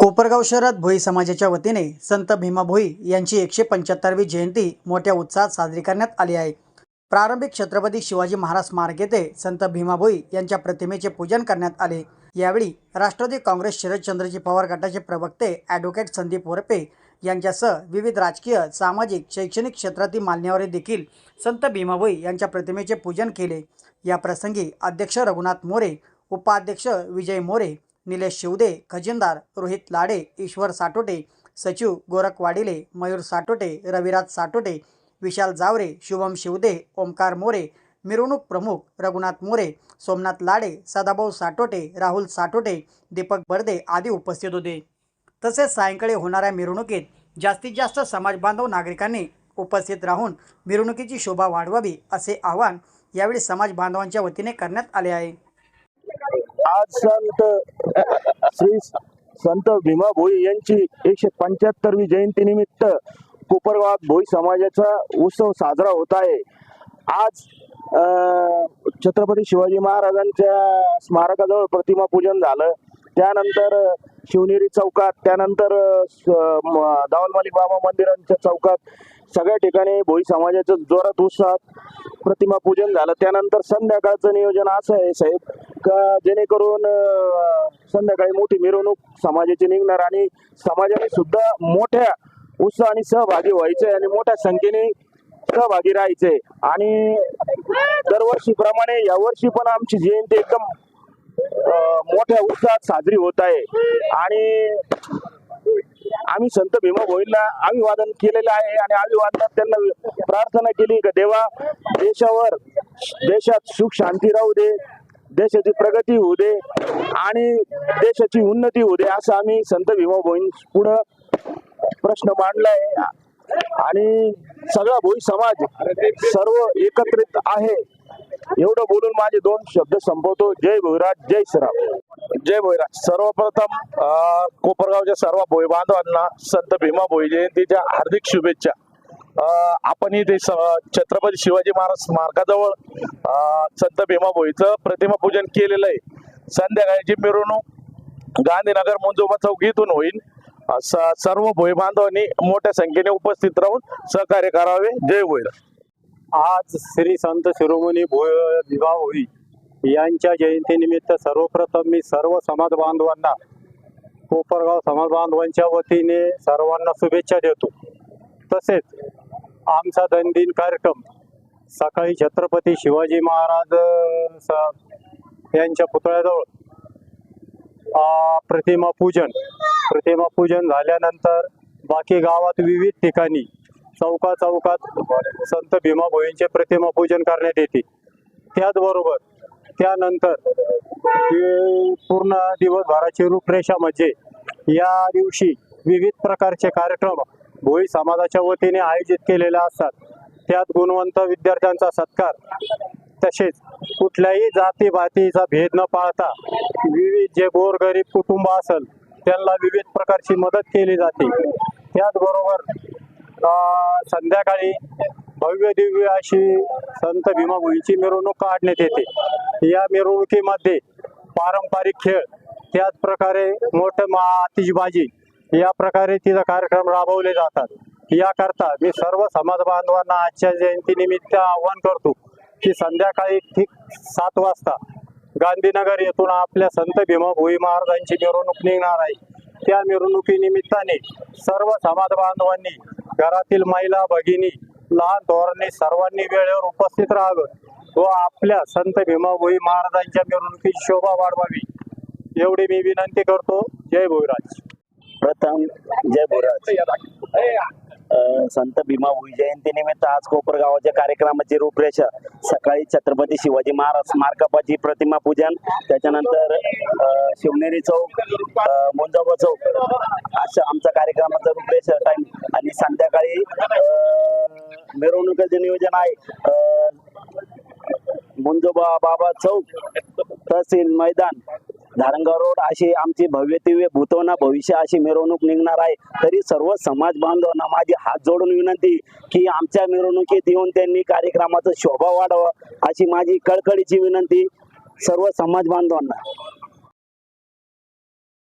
कोपरगाव शहरात भोई समाजाच्या वतीने संत भीमा भोई यांची एकशे पंच्याहत्तरवी जयंती मोठ्या उत्साहात साजरी करण्यात आली आहे. प्रारंभिक छत्रपती शिवाजी महाराज स्मारक येथे संत भीमा भोई यांच्या प्रतिमेचे पूजन करण्यात आले. यावेळी राष्ट्रवादी काँग्रेस शरदचंद्रजी पवार गटाचे प्रवक्ते ॲडव्होकेट संदीप वरपे यांच्यासह विविध राजकीय सामाजिक शैक्षणिक क्षेत्रातील मान्यवरे देखील संत भीमा भोई यांच्या प्रतिमेचे पूजन केले. या प्रसंगी अध्यक्ष रघुनाथ मोरे उपाध्यक्ष विजय मोरे निलेश शिवदे खजिनदार रोहित लाडे ईश्वर साटोटे सचिव गोरख वाडिले मयूर साटोटे रविराज साटोटे विशाल जावरे शुभम शिवदे ओमकार मोरे मिरवणूक प्रमुख रघुनाथ मोरे सोमनाथ लाडे सदाभाऊ साटोटे राहुल साटोटे दीपक बर्दे आदी उपस्थित होते. तसेच सायंकाळी होणाऱ्या मिरवणुकीत जास्तीत जास्त समाजबांधव नागरिकांनी उपस्थित राहून मिरवणुकीची शोभा वाढवावी असे आवाहन यावेळी समाज बांधवांच्या वतीने करण्यात आले आहे. आज संत श्री संत भीमा भोई यांची एकशे पंच्याहत्तरवी जयंती निमित्त कोपरगावात भोई समाजाचा उत्सव साजरा होत आहे. आज छत्रपती शिवाजी महाराजांच्या स्मारकाजवळ प्रतिमा पूजन झालं. त्यानंतर शिवनेरी चौकात त्यानंतर स- म- दावलमाली बाबा मंदिरांच्या चौकात सगळ्या ठिकाणी भोई समाजाचं जोरात उत्साहात प्रतिमा पूजन झालं. त्यानंतर संध्याकाळचं नियोजन असं आहे साहेब. का जेणेकरून संध्याकाळी मोठी मिरवणूक समाजाची निघणार आणि समाजाने सुद्धा मोठ्या उत्साहाने सहभागी व्हायचे आणि मोठ्या संख्येने सहभागी राहायचे आणि दरवर्षीप्रमाणे यावर्षी पण आमची जयंती एकदम मोठ्या उत्साहात साजरी होत आहे. आणि आम्ही संत भीमा भोईला अभिवादन केलेलं आहे आणि अभिवादनात त्यांना प्रार्थना केली का देवा देशावर देशात सुख शांती राहू दे. देशाची प्रगती होऊ दे आणि देशाची उन्नती होऊ दे असं आम्ही संत भीमा भोईं पुढं प्रश्न मांडलाय. आणि सगळा भोई समाज सर्व एकत्रित आहे. एवढं बोलून माझे दोन शब्द संपवतो. जय भोईराज जय श्रीराम. जय भोईराज. सर्वप्रथम कोपरगावच्या सर्व भोई बांधवांना संत भीमा भोई जयंतीच्या हार्दिक शुभेच्छा. आपण इथे स- छत्रपती शिवाजी महाराज स्मारकाजवळ संत भीमा भोईचं प्रतिमा पूजन केलेलं आहे. संध्याकाळची मिरवणूक गांधीनगर मुंजोबा चौकीतून होईल. स- सर्व भोई बांधवांनी मोठ्या संख्येने उपस्थित राहून सहकार्य करावे. जय होईल आज श्री संत शिरोमणी भोय विवाह होई. यांच्या जयंतीनिमित्त सर्वप्रथम मी सर्व समाज बांधवांना कोपरगाव समाज बांधवांच्या वतीने सर्वांना शुभेच्छा देतो. तसेच आमचा दैनंदिन कार्यक्रम. सकाळी छत्रपती शिवाजी महाराज यांच्या पुतळ्याजवळ प्रतिमा पूजन. प्रतिमा पूजन झाल्यानंतर बाकी गावात विविध ठिकाणी चौका चौकात संत भीमा भोईंचे प्रतिमा पूजन करण्यात येते. त्याचबरोबर त्यानंतर पूर्ण दिवसभराची रूपरेषा म्हणजे या दिवशी विविध प्रकारचे कार्यक्रम भोई समाजाच्या वतीने आयोजित केलेल्या असतात. त्यात गुणवंत विद्यार्थ्यांचा सत्कार. तसेच कुठल्याही जाती भातीचा भेद न पाळता विविध जे गोरगरीब कुटुंब असेल त्यांना विविध प्रकारची मदत केली जाते. त्याचबरोबर संध्याकाळी भव्य दिव्य अशी संत भीमाभोईची मिरवणूक काढण्यात येते. या मिरवणुकीमध्ये पारंपरिक खेळ त्याच प्रकारे मोठं मा आतिषबाजी या प्रकारे तिचा कार्यक्रम राबवले जातात. याकरता मी सर्व समाज बांधवांना आजच्या जयंतीनिमित्त आवाहन करतो की संध्याकाळी ठीक सात वाजता गांधीनगर येथून आपल्या संत भीमा भोई महाराजांची मिरवणूक निघणार आहे. त्या मिरवणुकीनिमित्ताने सर्व समाज बांधवांनी घरातील महिला भगिनी लहान धोरणे सर्वांनी वेळेवर उपस्थित राहावं व आपल्या संत भीमा भोई महाराजांच्या मिरवणुकीची शोभा वाढवावी. एवढी मी विनंती करतो. जय भोईराज. प्रथम जय भोईराज संत भीमा जयंती निमित्त आज कोपरगावाच्या कार्यक्रमाची रूपरेषा सकाळी छत्रपती शिवाजी महाराज स्मारकापाची प्रतिमा पूजन त्याच्यानंतर शिवनेरी चौक अं, मुंजाबा चौक असं आमचा कार्यक्रमाचा रूपरेषा टाइम आणि संध्याकाळी मिरवणुकीचे नियोजन आहे. मुंजोबा बाबा चौक तहसील मैदान. धारणगाव रोड अशी आमची भव्य दिव्य भूतवना भविष्य अशी मिरवणूक निघणार आहे. तरी सर्व समाज बांधवांना माझी हात जोडून विनंती की आमच्या मिरवणुकीत येऊन त्यांनी कार्यक्रमाचा शोभा वाढावा अशी माझी कळकळीची विनंती सर्व समाज बांधवांना.